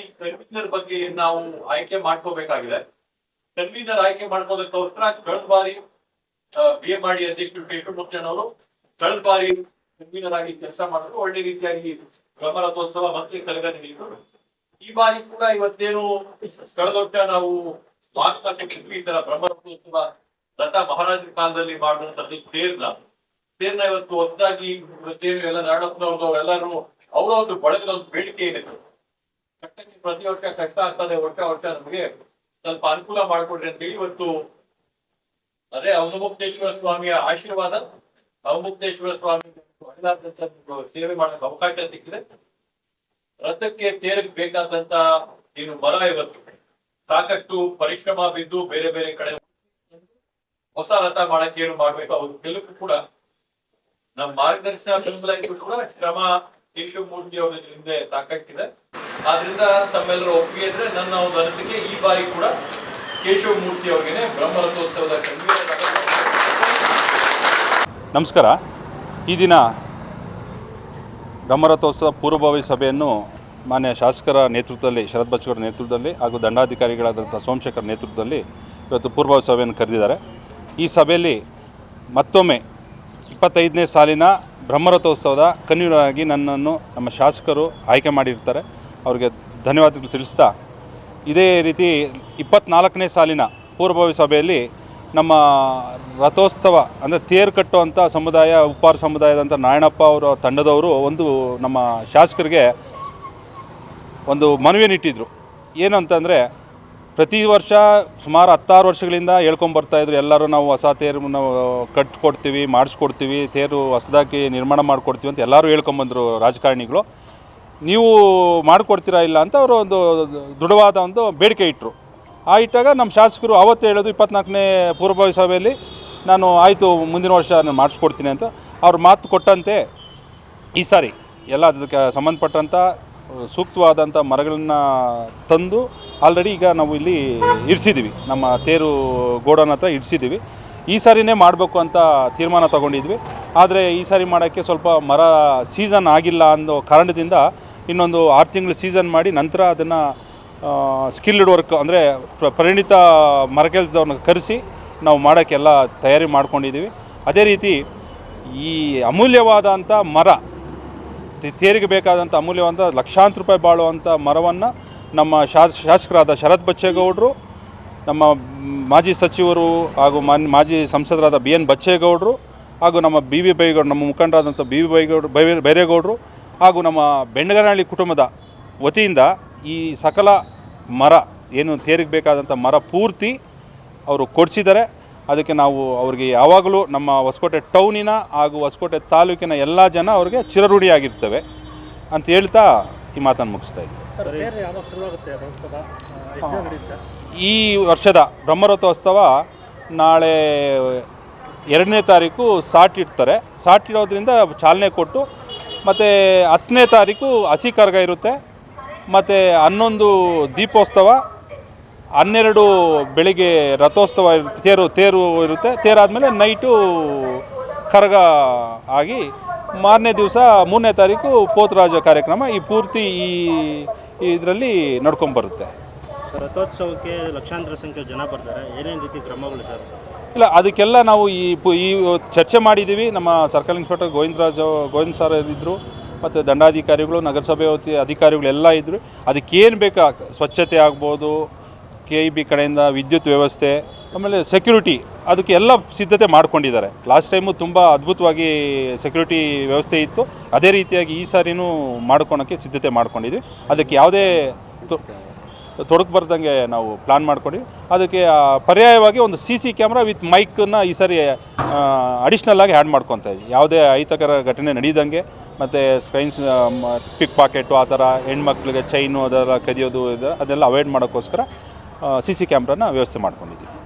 ಈ ಕನ್ವೀನರ್ ಬಗ್ಗೆ ನಾವು ಆಯ್ಕೆ ಮಾಡ್ಕೋಬೇಕಾಗಿದೆ. ಕನ್ವೀನರ್ ಆಯ್ಕೆ ಮಾಡ್ಕೋದಕ್ಕೋಸ್ಕರ ಕಳೆದ ಬಾರಿ ಬಿ ಎ ಮಾಡಿ ಅಧ್ಯಕ್ಷರು ಕೇಶವಮೂರ್ತಿಯನ್ ಅವರು ಕಳೆದ ಬಾರಿ ಕನ್ವೀನರ್ ಆಗಿ ಕೆಲಸ ಮಾಡಿದ್ರು. ಒಳ್ಳೆ ರೀತಿಯಾಗಿ ಬ್ರಹ್ಮರಥೋತ್ಸವ ಮತ್ತೆ ತರಗತಿ ನೀಡಿದ್ರು ಈ ಬಾರಿ ಕೂಡ ಇವತ್ತೇನು ಕಳೆದ ವರ್ಷ ನಾವು ಈ ತರ ಬ್ರಹ್ಮರಥೋತ್ಸವ ಲತಾ ಮಹಾರಾಜರ ಕಾಲದಲ್ಲಿ ಮಾಡುವಂತದ್ದು ತೇರ್ನ. ತೇರ್ನ ಇವತ್ತು ಹೊಸದಾಗಿ ಇವತ್ತೇನು ಎಲ್ಲ ನಾಡಪ್ಪನವ್ರದ್ದು ಎಲ್ಲರೂ ಅವರ ಒಂದು ಬಳಗದ ಒಂದು ಬೇಡಿಕೆ ಇದೆ. ಪ್ರತಿ ವರ್ಷ ಕಷ್ಟ ಆಗ್ತದೆ, ವರ್ಷ ವರ್ಷ ನಮಗೆ ಸ್ವಲ್ಪ ಅನುಕೂಲ ಮಾಡಿಕೊಡ್ರಿ ಅಂತ ಹೇಳಿ ಇವತ್ತು ಅದೇ ಅವಮುಕ್ತೇಶ್ವರ ಸ್ವಾಮಿಯ ಆಶೀರ್ವಾದ ಅವಮುಕ್ತೇಶ್ವರ ಸ್ವಾಮಿ ಸೇವೆ ಮಾಡಕ್ ಅವಕಾಶ ಸಿಕ್ಕಿದೆ. ರಥಕ್ಕೆ ತೇರಕ್ ಬೇಕಾದಂತ ಏನು ಮರ ಇವತ್ತು. ಸಾಕಷ್ಟು ಪರಿಶ್ರಮ ಬಿದ್ದು ಬೇರೆ ಬೇರೆ ಕಡೆ ಹೊಸ ರಥ ಮಾಡಕ್ಕೆ ಏನು ಮಾಡ್ಬೇಕು ಅವ್ರು ಕೆಲವು ಕೂಡ ನಮ್ಮ ಮಾರ್ಗದರ್ಶನ ಬೆಂಬಲ ಇದ್ದು ಕೂಡ ಶ್ರಮ ಕೇಶವಮೂರ್ತಿ ಅವರ ಹಿಂದೆ ಸಾಕಷ್ಟಿದೆ ಆದ್ರಿಂದ ತಮ್ಮೆಲ್ಲರ ಒಪ್ಪಿಗೆ ಇದ್ರೆ ನನ್ನ ಒಂದು ಅನಿಸಿಕೆ ಈ ಬಾರಿ ಕೂಡ ಕೇಶವಮೂರ್ತಿ ಅವರಿಗೆ ಬ್ರಹ್ಮರಥೋತ್ಸವದ ನಮಸ್ಕಾರ. ಈ ದಿನ ಬ್ರಹ್ಮರಥೋತ್ಸವ ಪೂರ್ವಭಾವಿ ಸಭೆಯನ್ನು ಮಾನ್ಯ ಶಾಸಕರ ನೇತೃತ್ವದಲ್ಲಿ, ಶರತ್ ಬಚ್ಚಗೌಡ ನೇತೃತ್ವದಲ್ಲಿ ಹಾಗೂ ದಂಡಾಧಿಕಾರಿಗಳಾದಂಥ ಸೋಮಶೇಖರ್ ನೇತೃತ್ವದಲ್ಲಿ ಇವತ್ತು ಪೂರ್ವಭಾವಿ ಸಭೆಯನ್ನು ಕರೆದಿದ್ದಾರೆ. ಈ ಸಭೆಯಲ್ಲಿ ಮತ್ತೊಮ್ಮೆ ಇಪ್ಪತ್ತೈದನೇ ಸಾಲಿನ ಬ್ರಹ್ಮರಥೋತ್ಸವದ ಕನ್ವೀನರ್ ಆಗಿ ನನ್ನನ್ನು ನಮ್ಮ ಶಾಸಕರು ಆಯ್ಕೆ ಮಾಡಿರ್ತಾರೆ. ಅವರಿಗೆ ಧನ್ಯವಾದಗಳು ತಿಳಿಸ್ತಾ, ಇದೇ ರೀತಿ ಇಪ್ಪತ್ನಾಲ್ಕನೇ ಸಾಲಿನ ಪೂರ್ವಭಾವಿ ಸಭೆಯಲ್ಲಿ ನಮ್ಮ ರಥೋತ್ಸವ, ಅಂದರೆ ತೇರು ಕಟ್ಟುವಂಥ ಸಮುದಾಯ, ಉಪ್ಪಾರ ಸಮುದಾಯದಂಥ ನಾರಾಯಣಪ್ಪ ಅವರ ತಂಡದವರು ಒಂದು ನಮ್ಮ ಶಾಸಕರಿಗೆ ಒಂದು ಮನವಿಯನ್ನು ಇಟ್ಟಿದ್ರು. ಏನು ಅಂತಂದರೆ, ಪ್ರತಿ ವರ್ಷ ಸುಮಾರು ಹತ್ತಾರು ವರ್ಷಗಳಿಂದ ಹೇಳ್ಕೊಂಬರ್ತಾಯಿದ್ರು ಎಲ್ಲರೂ ನಾವು ಹೊಸ ತೇರು ನಾವು ಕಟ್ಕೊಡ್ತೀವಿ, ಮಾಡಿಸ್ಕೊಡ್ತೀವಿ, ತೇರು ಹೊಸದಾಗಿ ನಿರ್ಮಾಣ ಮಾಡಿಕೊಡ್ತೀವಿ ಅಂತ ಎಲ್ಲರೂ ಹೇಳ್ಕೊಂಬಂದರು ರಾಜಕಾರಣಿಗಳು. ನೀವು ಮಾಡಿಕೊಡ್ತೀರಾ ಇಲ್ಲ ಅಂತ ಅವರು ಒಂದು ದೃಢವಾದ ಒಂದು ಬೇಡಿಕೆ ಇಟ್ಟರು ಆ ಇಟ್ಟಾಗ ನಮ್ಮ ಶಾಸಕರು ಅವತ್ತು ಹೇಳೋದು ಇಪ್ಪತ್ನಾಲ್ಕನೇ ಪೂರ್ವಭಾವಿ ಸಭೆಯಲ್ಲಿ ನಾನು ಆಯಿತು ಮುಂದಿನ ವರ್ಷ ನಾನು ಮಾಡಿಸ್ಕೊಡ್ತೀನಿ ಅಂತ. ಅವ್ರ ಮಾತು ಕೊಟ್ಟಂತೆ ಈ ಸಾರಿ ಎಲ್ಲ ಅದಕ್ಕೆ ಸಂಬಂಧಪಟ್ಟಂಥ ಸೂಕ್ತವಾದಂಥ ಮರಗಳನ್ನು ತಂದು ಆಲ್ರೆಡಿ ಈಗ ನಾವು ಇಲ್ಲಿ ಇಡಿಸಿದ್ದೀವಿ ನಮ್ಮ ತೇರು ಗೋಡನ್ ಹತ್ರ ಇಡಿಸಿದ್ದೀವಿ ಈ ಸಾರಿನೇ ಮಾಡಬೇಕು ಅಂತ ತೀರ್ಮಾನ ತಗೊಂಡಿದ್ವಿ. ಆದರೆ ಈ ಸಾರಿ ಮಾಡೋಕ್ಕೆ ಸ್ವಲ್ಪ ಮರ ಸೀಸನ್ ಆಗಿಲ್ಲ ಅನ್ನೋ ಕಾರಣದಿಂದ ಇನ್ನೊಂದು ಆರು ತಿಂಗಳು ಸೀಸನ್ ಮಾಡಿ ನಂತರ ಅದನ್ನು ಸ್ಕಿಲ್ಡ್ ವರ್ಕ್ ಅಂದರೆ ಪರಿಣಿತ ಮರಕೆಲ್ಸದವ್ರನ್ನ ಕರೆಸಿ ನಾವು ಮಾಡೋಕ್ಕೆಲ್ಲ ತಯಾರಿ ಮಾಡ್ಕೊಂಡಿದ್ದೀವಿ. ಅದೇ ರೀತಿ ಈ ಅಮೂಲ್ಯವಾದಂಥ ಮರ ತೇರಿಗೆ ಬೇಕಾದಂಥ ಅಮೂಲ್ಯವಾದ ಲಕ್ಷಾಂತರ ರೂಪಾಯಿ ಬಾಳುವಂಥ ಮರವನ್ನು ನಮ್ಮ ಶಾಸ ಶಾಸಕರಾದ ಶರತ್ ಬಚ್ಚೇಗೌಡರು, ನಮ್ಮ ಮಾಜಿ ಸಚಿವರು ಹಾಗೂ ಮಾಜಿ ಸಂಸದರಾದ ಬಿ ಎನ್ ಬಚ್ಚೇಗೌಡರು ಹಾಗೂ ನಮ್ಮ ಬಿ ವಿ ಬೈಗೌಡರು, ನಮ್ಮ ಮುಖಂಡರಾದಂಥ ಬಿ ವಿ ಬೈ ಬೈರೇಗೌಡರು ಹಾಗೂ ನಮ್ಮ ಬೆಣ್ಣಗರಹಳ್ಳಿ ಕುಟುಂಬದ ವತಿಯಿಂದ ಈ ಸಕಲ ಮರ ಏನು ತೇರಿಗೆ ಬೇಕಾದಂಥ ಮರ ಪೂರ್ತಿ ಅವರು ಕೊಡಿಸಿದ್ದಾರೆ. ಅದಕ್ಕೆ ನಾವು ಅವರಿಗೆ ಯಾವಾಗಲೂ ನಮ್ಮ ಹೊಸಕೋಟೆ ಟೌನಿನ ಹಾಗೂ ಹೊಸಕೋಟೆ ತಾಲೂಕಿನ ಎಲ್ಲ ಜನ ಅವರಿಗೆ ಚಿರರೂಢಿಯಾಗಿರ್ತವೆ ಅಂತ ಹೇಳ್ತಾ ಈ ಮಾತನ್ನು ಮುಗಿಸ್ತಾ ಇದ್ದೀನಿ. ಈ ವರ್ಷದ ಬ್ರಹ್ಮರಥೋತ್ಸವ ನಾಳೆ ಎರಡನೇ ತಾರೀಕು ಸಾಟ್ ಇಡ್ತಾರೆ. ಸಾಟ್ ಇಡೋದ್ರಿಂದ ಚಾಲನೆ ಕೊಟ್ಟು ಮತ್ತು ಹತ್ತನೇ ತಾರೀಕು ಹಸಿ ಕರಗ ಇರುತ್ತೆ. ಮತ್ತು ಹನ್ನೊಂದು ದೀಪೋತ್ಸವ, ಹನ್ನೆರಡು ಬೆಳಿಗ್ಗೆ ರಥೋತ್ಸವ ಇರುತ್ತೆ, ತೇರು ತೇರು ಇರುತ್ತೆ. ತೇರಾದಮೇಲೆ ನೈಟು ಕರಗ ಆಗಿ ಮಾರನೇ ದಿವಸ ಮೂರನೇ ತಾರೀಕು ಪೋತರಾಜ ಕಾರ್ಯಕ್ರಮ ಈ ಪೂರ್ತಿ ಈ ಇದರಲ್ಲಿ ನಡ್ಕೊಂಬರುತ್ತೆ ರಥೋತ್ಸವಕ್ಕೆ ಲಕ್ಷಾಂತರ ಸಂಖ್ಯೆ ಜನ ಬರ್ತಾರೆ. ಏನೇನು ರೀತಿ ಕ್ರಮಗಳು ಸರ್? ಇಲ್ಲ, ಅದಕ್ಕೆಲ್ಲ ನಾವು ಈ ಈ ಚರ್ಚೆ ಮಾಡಿದ್ದೀವಿ. ನಮ್ಮ circle inspector Govindraj Govinda sir ಇದ್ದರು, ಮತ್ತು ದಂಡಾಧಿಕಾರಿಗಳು, ನಗರಸಭೆ ವತಿ ಅಧಿಕಾರಿಗಳೆಲ್ಲ ಇದ್ದರು. ಅದಕ್ಕೇನು ಬೇಕಾ? ಸ್ವಚ್ಛತೆ ಆಗ್ಬೋದು ಕೆ ಇ ಬಿ ಕಡೆಯಿಂದ ವಿದ್ಯುತ್ ವ್ಯವಸ್ಥೆ, ಆಮೇಲೆ ಸೆಕ್ಯೂರಿಟಿ ಅದಕ್ಕೆ ಎಲ್ಲ ಸಿದ್ಧತೆ ಮಾಡ್ಕೊಂಡಿದ್ದಾರೆ. ಲಾಸ್ಟ್ ಟೈಮು ತುಂಬ ಅದ್ಭುತವಾಗಿ ಸೆಕ್ಯೂರಿಟಿ ವ್ಯವಸ್ಥೆ ಇತ್ತು. ಅದೇ ರೀತಿಯಾಗಿ ಈ ಸಾರಿನೂ ಮಾಡ್ಕೊಳೋಕ್ಕೆ ಸಿದ್ಧತೆ ಮಾಡ್ಕೊಂಡಿದ್ವಿ. ಅದಕ್ಕೆ ಯಾವುದೇ ತೊಡಕು ಬರ್ದಂಗೆ ನಾವು ಪ್ಲಾನ್ ಮಾಡ್ಕೊಂಡು, ಅದಕ್ಕೆ ಪರ್ಯಾಯವಾಗಿ ಒಂದು ಸಿ ಸಿ ಕ್ಯಾಮ್ರಾ ವಿತ್ ಮೈಕನ್ನು ಈ ಸಾರಿ ಅಡಿಷ್ನಲ್ ಆಗಿ ಆ್ಯಡ್ ಮಾಡ್ಕೊತಾ ಇದ್ವಿ. ಯಾವುದೇ ಅಹಿತಕರ ಘಟನೆ ನಡೀದಂಗೆ, ಮತ್ತು ಸ್ಕೈನ್ಸ್ ಪಿಕ್ ಪಾಕೆಟು ಆ ಥರ, ಹೆಣ್ಮಕ್ಳಿಗೆ ಚೈನು ಅದೆಲ್ಲ ಕದಿಯೋದು, ಅದೆಲ್ಲ ಅವಾಯ್ಡ್ ಮಾಡೋಕ್ಕೋಸ್ಕರ ಸಿ ಸಿ ಕ್ಯಾಮ್ರಾನ ವ್ಯವಸ್ಥೆ ಮಾಡ್ಕೊಂಡಿದ್ದೀವಿ